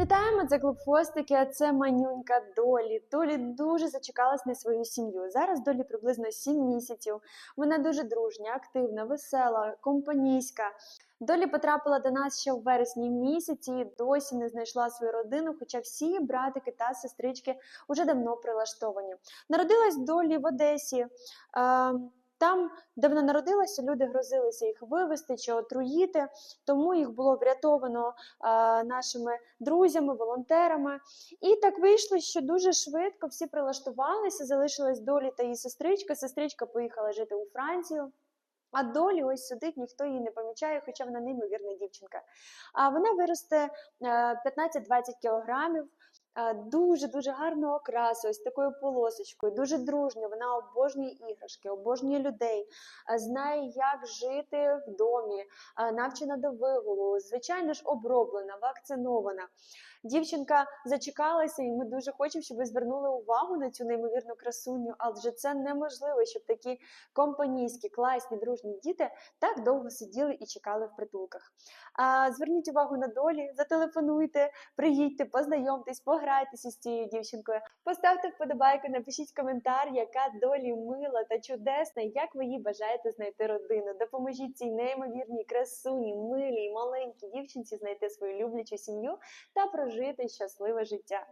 Вітаємо, це клуб Фостики, а це манюнька Долі. Долі дуже зачекалась на свою сім'ю. Зараз Долі приблизно 7 місяців. Вона дуже дружня, активна, весела, компанійська. Долі потрапила до нас ще в вересні місяці, і досі не знайшла свою родину, хоча всі братики та сестрички вже давно прилаштовані. Народилась Долі в Одесі. Е, Там, де вона народилася, люди грозилися їх вивезти чи отруїти, тому їх було врятовано е, нашими друзями, волонтерами. І так вийшло, що дуже швидко всі прилаштувалися, залишилась Долі та її сестричка. Сестричка поїхала жити у Францію. А долі ось сидить, ніхто її не помічає, хоча вона неймовірна дівчинка. А вона виросте е, 15-20 кілограмів. Е, Дуже дуже гарного окрасу, ось такою полосочкою, дуже дружня. Вона обожнює іграшки, обожнює людей, е, знає, як жити в домі, е, навчена до вигулу, звичайно ж, оброблена, вакцинована. Дівчинка зачекалася, і ми дуже хочемо, щоб ви звернули увагу на цю неймовірну красуню. Адже це неможливо, щоб такі компанійські, класні, дружні діти так довго сиділи і чекали в притулках. Зверніть увагу на долі, зателефонуйте, приїдьте, познайомтесь, пограйтеся з цією дівчинкою. Поставте вподобайку, напишіть коментар, яка долі мила та чудесна, як ви їй бажаєте знайти родину. Допоможіть цій неймовірній красуні, милій, маленькій дівчинці знайти свою люблячу сім'ю та прожити щасливе життя.